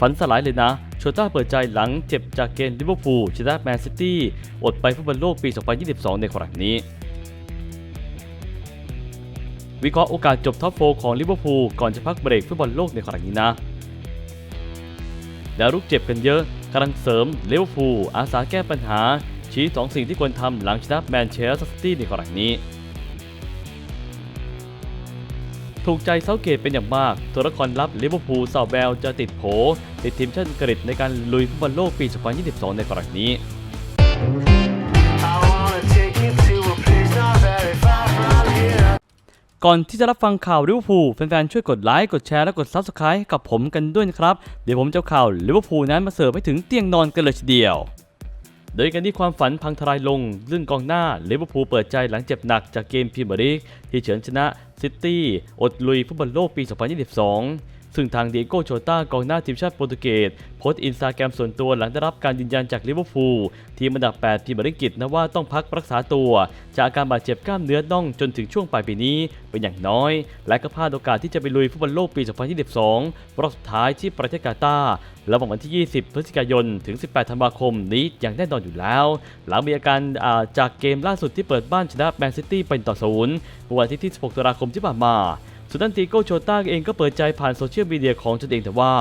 ฝันสลายเลยนะโชต้าเปิดใจหลังเจ็บจากเกมลิเวอร์พูลชนะแมนซิตี้อดไปฟุตบอลโลกปี 2022 ในครั้งนี้ วิเคราะห์โอกาสจบท็อปโฟของลิเวอร์พูลก่อนจะพักเบรกฟุตบอลโลกในครั้งนี้นะ แล้วรุกเจ็บกันเยอะกำลังเสริมลิเวอร์พูลอาสาแก้ปัญหาชี้สองสิ่งที่ควรทำหลังชนะแมนเชสเตอร์ซิตี้ในครั้งนี้ ถูกใจเซาเกตเป็นอย่างมาก ตัวละครลับลิเวอร์พูลซาวแวลจะติดโผติดทีมชาติอังกฤษในการลุยฟุตบอลโลกปี 2022 ในครั้งนี้ก่อนที่จะรับฟังข่าวลิเวอร์พูลแฟนๆช่วยกดไลค์ กดแชร์และกด Subscribe กับผมกันด้วยนะครับ เดี๋ยวผมจะเอาข่าวลิเวอร์พูลนั้นมาเสิร์ฟให้ถึงเตียงนอนกันเลยทีเดียว โดยการที่ความฝันพังทลายลงเรื่องกองหน้าลิเวอร์พูลเปิดใจหลังเจ็บหนักจากเกมพรีเมียร์ลีกที่เฉือนชนะซิตี้อดลุยฟุตบอลโลกปี 2022 ซึ่งทางเดียโกโชต้ากองหน้าทีมชาติโปรตุเกสโพสต์อินสตาแกรมส่วนตัวหลังได้รับการยืนยันจากลิเวอร์พูลทีมอันดับ8พรีมียร์ลีกอังกฤษนะว่าต้องพักรักษาตัว จากอาการบาดเจ็บกล้ามเนื้อน่องจนถึงช่วงปลายปีนี้เป็นอย่างน้อย และก็พลาดโอกาสที่จะไปลุยฟุตบอลโลกปี 2022 รอบสุดท้ายที่ประเทศกาตาร์ระหว่างวันที่ 20 พฤศจิกายน ถึง 18 ธันวาคมนี้อย่างแน่นอนอยู่แล้ว หลังมีอาการาจากเกมล่าสุดที่เปิดบ้านชนะแมนซิตี้เป็นต่อศูนย์เมื่อวันที่ที่16 ตุลาคมที่ผ่านมา ส่วนด้านตีโกโชต้าเองก็เปิดใจผ่านโซเชียลมีเดียของตนเองแต่ว่า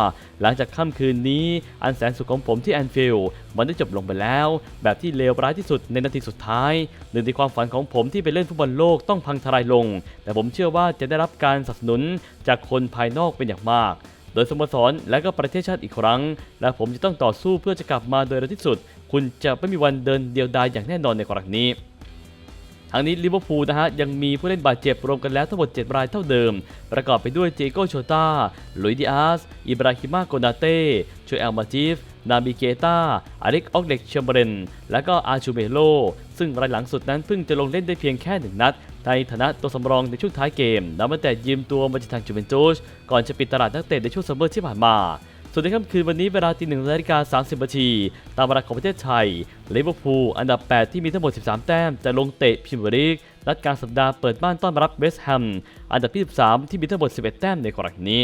หลังจากค่ำคืนนี้อันแสนสุขของผมที่แอนฟิลด์มันได้จบลงไปแล้ว แบบที่เลวร้ายที่สุดในนาทีสุดท้ายหนึ่งในความฝันของผมที่ไปเล่นฟุตบอลโลกต้องพังทลายลง แต่ผมเชื่อว่าจะได้รับการสนับสนุนจากคนภายนอกเป็นอย่างมากโดยสโมสรและก็ประเทศชาติอีกครั้ง และผมจะต้องต่อสู้เพื่อจะกลับมาโดยเร็วที่สุด คุณจะไม่มีวันเดินเดียวดายอย่างแน่นอนในครั้งนี้ ทางนี้ลิเวอร์พูลนะฮะยังมีผู้เล่นบาดเจ็บรวมกันแล้วทั้งหมด 7 รายเท่าเดิม ประกอบไปด้วยเจโกโชตาลุยดิอาส อิบราฮิมาโกนาเต้โชเอลมาจิฟ นาบิเกตาอาริกออกเล็กเชมเบรน และก็อาชูเมโล ซึ่งรายหลังสุดนั้นเพิ่งจะลงเล่นได้เพียงแค่หนึ่งนัด ในฐานะตัวสำรองในช่วงท้ายเกมนับตั้งแต่ยืมตัวมาจากทางจูเวนตุสก่อนจะปิดตลาดนักเตะในช่วงซัมเมอร์ที่ผ่านมา ส่วนในค่ำคืนวันนี้เวลาตีหนึ่งนาฬิกา30นาทีตามเวลาของประเทศไทยลิเวอร์พูลอันดับ 8 ที่มีทั้งหมด 13 แต้ม จะลงเตะพรีเมียร์ลีกนัดกลางสัปดาห์เปิดบ้านต้อนรับเวสต์แฮมอันดับที่ 13 ที่มีทั้งหมด 11 แต้มในครั้งนี้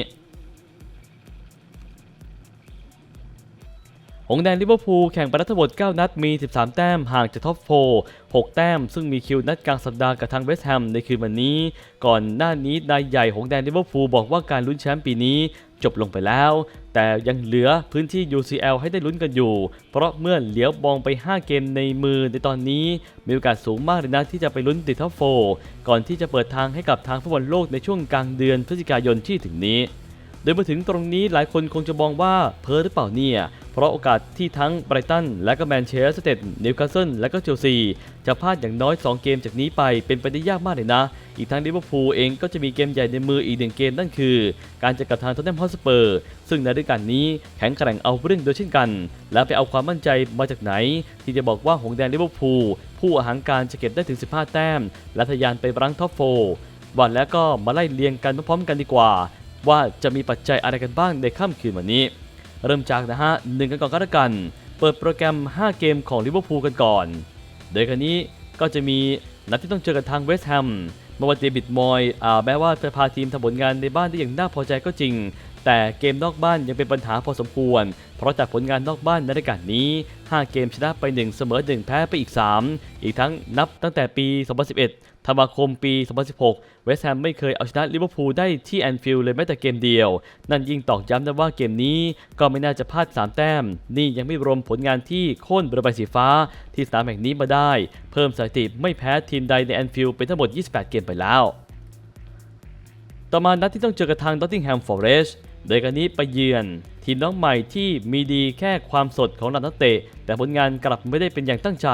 หงแดงลิเวอร์พูลแข่งไปทั้งหมด 9 นัดมี 13 แต้มห่างจากท็อปโ4 6 แต้ม ซึ่งมีคิวนัดกลางสัปดาห์กับทางเวสต์แฮมในคืนวันนี้ ก่อนหน้านี้นายใหญ่หงแดงลิเวอร์พูลบอกว่าการลุ้นแชมป์ปีนี้ จบลงไปแล้ว แต่ยังเหลือพื้นที่ UCL ให้ได้ลุ้นกันอยู่ เพราะเมื่อเหลียวมองไป 5 เกมในมือในตอนนี้ มีโอกาสสูงมากเลยนะที่จะไปลุ้นติดท็อป4ก่อนที่จะเปิดทางให้กับทางฟุตบอลโลกในช่วงกลางเดือนพฤศจิกายนที่ถึงนี้ โดยมาถึงตรงนี้หลายคนคงจะมองว่าเพ้อหรือเปล่าเนี่ย เพราะโอกาสที่ทั้งไบรตันและก็แมนเชสเตอร์นิวคาสเซิลและก็เชลซี จะพลาดอย่างน้อย 2 เกมจากนี้ไปเป็นไปได้ยากมากเลยนะ อีกทั้งลิเวอร์พูลเองก็จะมีเกมใหญ่ในมืออีกหนึ่งเกมนั่นคือ การจอกับทางท็อตแนมฮอสเปอร์ ซึ่งในฤดูกาลนี้แข็งแกร่งเอาเรื่องโดยเช่นกัน แล้วไปเอาความมั่นใจมาจากไหน ที่จะบอกว่าหงแดงลิเวอร์พูลผู้อาหารการจะเก็บได้ถึง 15 แต้ม และทะยานไปรั้งท็อปโฟวันแล้วก็มาไล่เรียงกันพร้อมๆกันดีกว่า ว่าจะมีปัจจัยอะไรกันบ้างในค่ำคืนวันนี้ เริ่มจากนะฮะหนึ่งกันก่อนก็แล้วกัน เปิดโปรแกรม 5 เกมของลิเวอร์พูลกันก่อน โดยคราวนี้ก็จะมีนัดที่ต้องเจอกับทางเวสต์แฮมเมื่อวันเดวิดมอยอ่าแม้ว่าจะพาทีมทำผลงานในบ้านได้อย่างน่าพอใจก็จริง แต่เกมนอกบ้านยังเป็นปัญหาพอสมควร เพราะจากผลงานนอกบ้านในรายการนี้ 5 เกมชนะไป 1 เสมอ 1 แพ้ไปอีก 3 อีกทั้งนับตั้งแต่ปี 2011 ธันวาคมปี 2016 เวสต์แฮมไม่เคยเอาชนะลิเวอร์พูลได้ที่แอนฟิลด์เลยแม้แต่เกมเดียว นั่นยิ่งตอกย้ำนะว่าเกมนี้ก็ไม่น่าจะพลาด 3 แต้ม นี่ยังไม่รวมผลงานที่โค่นบรใบสีฟ้าที่สนามแห่งนี้มาได้ เพิ่มสถิติไม่แพ้ทีมใดในแอนฟิลด์เป็นทั้งหมด 28 เกมไปแล้ว ต่อมานัดที่ต้องเจอกับทาง Nottingham Forest โดยการนี้ไปเยือน ทีมน้องใหม่ที่มีดีแค่ความสดของล่านักเตะ แต่ผลงานกลับไม่ได้เป็นอย่างตั้งใจ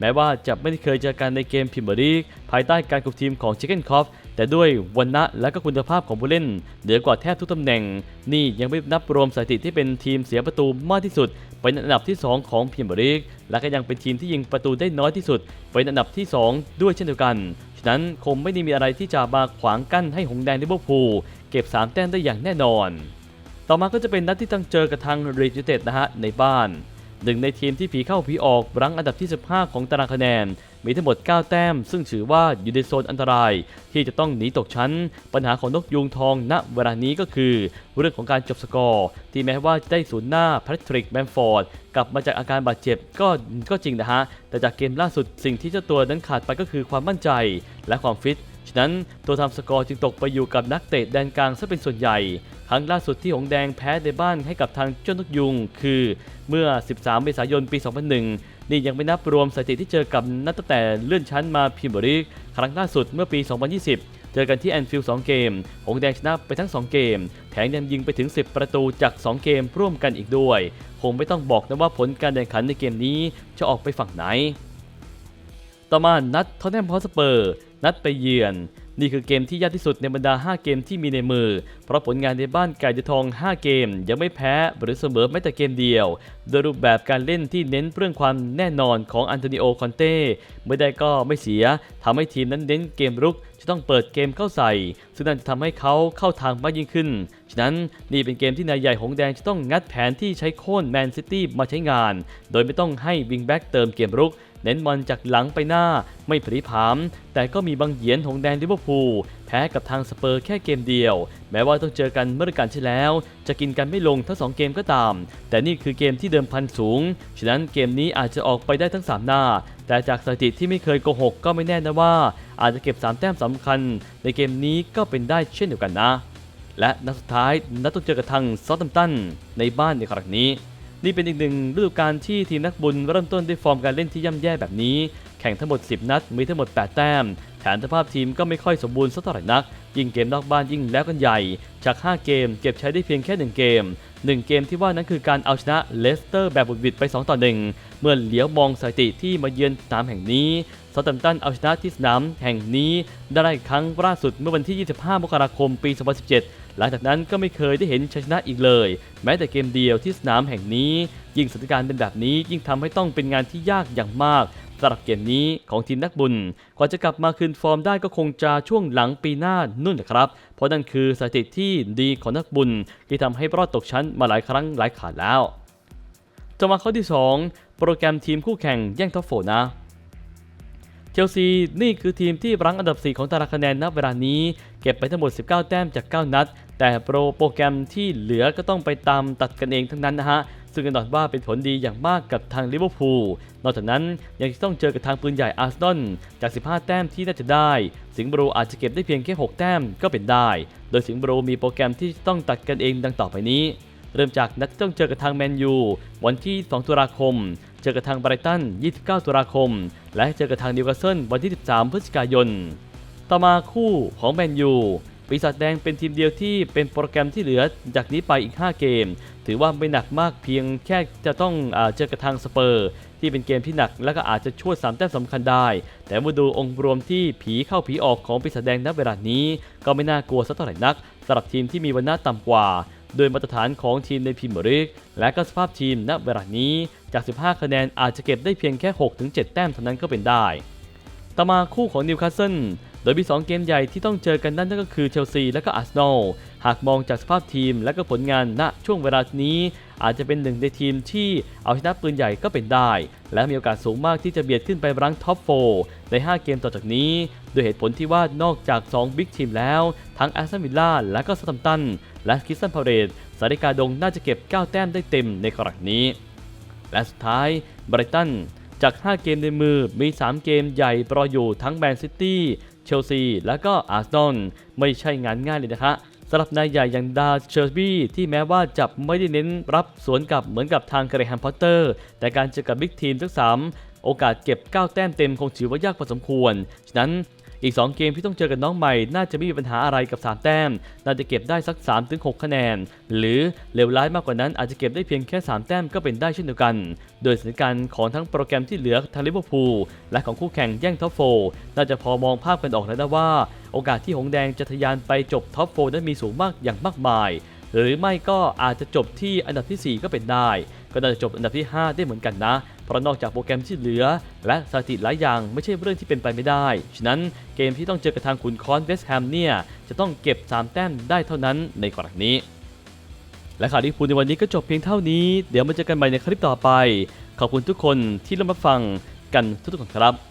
แม้ว่าจะไม่ได้เคยเจอกันในเกมพรีเมียร์ลีกภายใต้การคุมทีมของ Chicken c o f แต่ด้วยวันณะและก็คุณภาพของผู้เล่น เหนือกว่าแทบทุกตำแหน่ง นี่ยังไม่นับรวมสถิติที่เป็นทีมเสียประตูมากที่สุด เป็นอันดับที่ 2 ของพรีเมียร์ลีกและก็ยังเป็นทีมที่ยิงประตูได้น้อยที่สุด เป็นอันดับที่ 2 ด้วยเช่นเดียวกัน ฉะนั้นคงไม่ได้มีอะไรที่จะมาขวางกั้นให้หงแดงลิเวอร์พูลเก็บ 3 แต้มได้อย่างแน่นอน ต่อมาก็จะเป็นนัดที่ต้องเจอกับทางรีจิเต็ดนะฮะในบ้าน หนึ่งในทีมที่ผีเข้าผีออกรั้งอันดับที่ 15 ของตารางคะแนน มีทั้งหมด 9 แต้ม ซึ่งถือว่าอยู่ในโซนอันตราย ที่จะต้องหนีตกชั้น ปัญหาของนกยูงทองณเวลานี้ก็คือ เรื่องของการจบสกอร์ ที่แม้ว่าจะได้ศูนย์หน้าแพทริกแบมฟอร์ดกลับมาจากอาการบาดเจ็บก็ก็จริงนะฮะ แต่จากเกมล่าสุดสิ่งที่เจ้าตัวนั้นขาดไปก็คือความมั่นใจและความฟิต ฉะนั้นตัวทำสกอร์จึงตกไปอยู่กับนักเตะแดนกลางซะเป็นส่วนใหญ่ ครั้งล่าสุดที่หงแดงแพ้ในบ้านให้กับทางเจ้านกยุง คือเมื่อ 13 เมษายนปี 2001 นี่ยังไม่นับรวมสถิติที่เจอกับนัดตั้งแต่เลื่อนชั้นมาพรีเมียร์ลีกครั้งล่าสุดเมื่อปี 2020เจอกันที่แอนฟิลด์2เกม หงแดงชนะไปทั้ง 2 เกม แถมยังยิงไปถึง 10 ประตูจาก 2 เกมร่วมกันอีกด้วย คงไม่ต้องบอกนะว่าผลการแข่งขันในเกมนี้จะออกไปฝั่งไหน ต่อมานัดทอตแนมฮอสเปอร์ นัดไปเยือน นี่คือเกมที่ยากที่สุดในบรรดา 5 เกมที่มีในมือ เพราะผลงานในบ้านไก่จะทอง 5 เกม ยังไม่แพ้หรือเสมอแม้แต่เกมเดียว โดยรูปแบบการเล่นที่เน้นเรื่องความแน่นอนของอันโตนิโอคอนเต้ไม่ได้ก็ไม่เสียทำให้ทีมนั้นเน้นเกมรุกจะต้องเปิดเกมเข้าใส่ ซึ่งนั่นจะทำให้เขาเข้าทางมากยิ่งขึ้น ฉะนั้นนี่เป็นเกมที่นายใหญ่หงแดงจะต้องงัดแผนที่ใช้โค่นแมนซิตี้มาใช้งาน โดยไม่ต้องให้วิงแบ็กเติมเกมรุก เน้นบอลจากหลังไปหน้าไม่ผลีผาม แต่ก็มีบางเหยียนของแดนลิเวอร์พูลแพ้กับทางสเปอร์แค่เกมเดียว แม้ว่าต้องเจอกันเมื่อกาลที่แล้ว จะกินกันไม่ลงทั้งสองเกมก็ตาม แต่นี่คือเกมที่เดิมพันสูง ฉะนั้นเกมนี้อาจจะออกไปได้ทั้ง 3 หน้า แต่จากสถิติที่ไม่เคยโกหกก็ไม่แน่นะว่า อาจจะเก็บ 3 แต้มสำคัญ ในเกมนี้ก็เป็นได้เช่นเดียวกันนะ และนัดสุดท้ายนัดต้องเจอกับทางซอตแฮมตันในบ้านในครั้งนี้ นี่เป็นอีกหนึ่งฤดูกาลที่ทีมนักบุญเริ่มต้นด้วยฟอร์มการเล่นที่ย่ำแย่แบบนี้ แข่งทั้งหมด 10 นัด มีทั้งหมด 8 แต้ม แถมสภาพทีมก็ไม่ค่อยสมบูรณ์สักเท่าไหร่นัก ยิ่งเกมนอกบ้านยิ่งแล้วกันใหญ่ จาก 5 เกมเก็บใช้ได้เพียงแค่ 1 เกม 1 เกมที่ว่านั้นคือการเอาชนะเลสเตอร์แบบบุดวิดไป 2 ต่อ 1 เมื่อเหลียวมองสถิติที่มาเยือนสนามแห่งนี้ซาตัมตันเอาชนะที่สนามแห่งนี้ได้ครั้งล่าสุดเมื่อวันที่ 25 มกราคม ปี 2017 หลังจากนั้นก็ไม่เคยได้เห็นชัยชนะอีกเลย แม้แต่เกมเดียวที่สนามแห่งนี้ ยิ่งสถานการณ์เป็นแบบนี้ยิ่งทำให้ต้องเป็นงานที่ยากอย่างมากสำหรับเกมนี้ของทีมนักบุญกว่าจะกลับมาคืนฟอร์มได้ก็คงจะช่วงหลังปีหน้านู่นแหละครับ เพราะนั่นคือสถิติที่ดีของนักบุญที่ทำให้รอดตกชั้นมาหลายครั้งหลายขาดแล้วจะมาข้อที่ 2 โปรแกรมทีมคู่แข่งแย่งท็อปโฟนะ เชลซีนี่คือทีมที่รั้งอันดับ 4 ของตารางคะแนนณเวลานี้ เก็บไปทั้งหมด 19 แต้มจาก 9 นัด แต่โปรโปรแกรมที่เหลือก็ต้องไปตามตัดกันเองทั้งนั้นนะฮะ ซึ่งแน่นอนว่าเป็นผลดีอย่างมากกับทางลิเวอร์พูล นอกจากนั้นยังต้องเจอกับทางปืนใหญ่อาร์เซนอลจาก 15 แต้มที่น่าจะได้ สิงห์บรูอาจจะเก็บได้เพียงแค่ 6 แต้มก็เป็นได้ โดยสิงห์บรูมีโปรแกรมที่ต้องตัดกันเองดังต่อไปนี้ เริ่มจากนัดที่ต้องเจอกับทางแมนยูวันที่ 2 ตุลาคม เจอกับทางไบรตัน 29 ตุลาคม และเจอกับทางนิวคาสเซิลวันที่ 13 พฤศจิกายน ต่อมาคู่ของแมนยูปีศาจแดงเป็นทีมเดียวที่เป็นโปรแกรมที่เหลือจากนี้ไปอีก 5 เกม ถือว่าไม่หนักมากเพียงแค่จะต้องอเจอกับทางสเปอร์ ที่เป็นเกมที่หนักและก็อาจจะช่วย3แต้มสำคัญได้ แต่เมาดูองค์รวมที่ผีเข้าผีออกของปีศาจแดงณเวลานี้ ก็ไม่น่ากลัวสักเท่าไหร่นักสำหรับทีมที่มีวันหน้าต่ำกว่า โดยมาตรฐานของทีมในพรีเมียร์ลีกและก็สภาพทีมณเวลานี้จาก 15 คะแนนอาจจะเก็บได้เพียงแค่ 6-7 แต้มเท่านั้นก็เป็นได้ ต่อมาคู่ของนิวคาสเซิลโดยมี 2 เกมใหญ่ที่ต้องเจอกันนั่นก็คือเชลซีและก็อาร์เซนอล หากมองจากสภาพทีมและก็ผลงานณช่วงเวลานี้ อาจจะเป็นหนึ่งในทีมที่เอาชนะปืนใหญ่ก็เป็นได้ และมีโอกาสสูงมากที่จะเบียดขึ้นไปรั้งท็อปโฟใน 5 เกมต่อจากนี้ โดยเหตุผลที่ว่านอกจาก 2 บิ๊กทีมแล้ว ทั้งแอสตันวิลล่าและก็ซาตัมตัน และคิสตันพาเรตสาริกาดงน่าจะเก็บ 9 แต้มได้เต็มในครั้งนี้ และสุดท้ายไบรตันจาก 5 เกมในมือมี 3 เกมใหญ่รออยู่ทั้งแมนซิตี้เชลซี และก็อาร์เซนอลไม่ใช่งานง่ายเลยนะคะสำหรับนายใหญ่อย่างดาเชอร์บี้ที่แม้ว่าจะไม่ได้เน้นรับสวนกลับเหมือนกับทางเกรแฮมพอตเตอร์ แต่การเจอกับบิ๊กทีมทั้ง3โอกาสเก็บ 9 แต้มเต็มคงถือว่ายากพอสมควร ฉะนั้น อีก 2 เกมที่ต้องเจอกับน้องใหม่ น่าจะไม่มีปัญหาอะไรกับ 3 แต้ม น่าจะเก็บได้สัก 3-6 คะแนน หรือเลวร้ายมากกว่านั้นอาจจะเก็บได้เพียงแค่ 3 แต้มก็เป็นได้เช่นเดียวกัน โดยสถานการณ์ของทั้งโปรแกรมที่เหลือทางลิเวอร์พูลและของคู่แข่งแย่งท็อปโฟน่าจะพอมองภาพกันออกแล้วนะว่า โอกาสที่หงแดงจะทะยานไปจบท็อปโฟนั้นมีสูงมากอย่างมากมาย หรือไม่ก็อาจจะจบที่อันดับทีสี่4 ก็เป็นได้ ก็น่าจะจบอันดับที่ 5 ได้เหมือนกันนะ เพราะนอกจากโปรแกรมที่เหลือ และสถิติหลายอย่างไม่ใช่เรื่องที่เป็นไปไม่ได้ ฉะนั้นเกมที่ต้องเจอกับทางขุนคอนเวสต์แฮมเนี่ยจะต้องเก็บ 3 แต้มได้เท่านั้นในกรณีนี้ และข่าวที่พูดในวันนี้ก็จบเพียงเท่านี้ เดี๋ยวมาเจอกันใหม่ในคลิปต่อไป ขอบคุณทุกคนที่รับฟังกันทุกๆคนครับ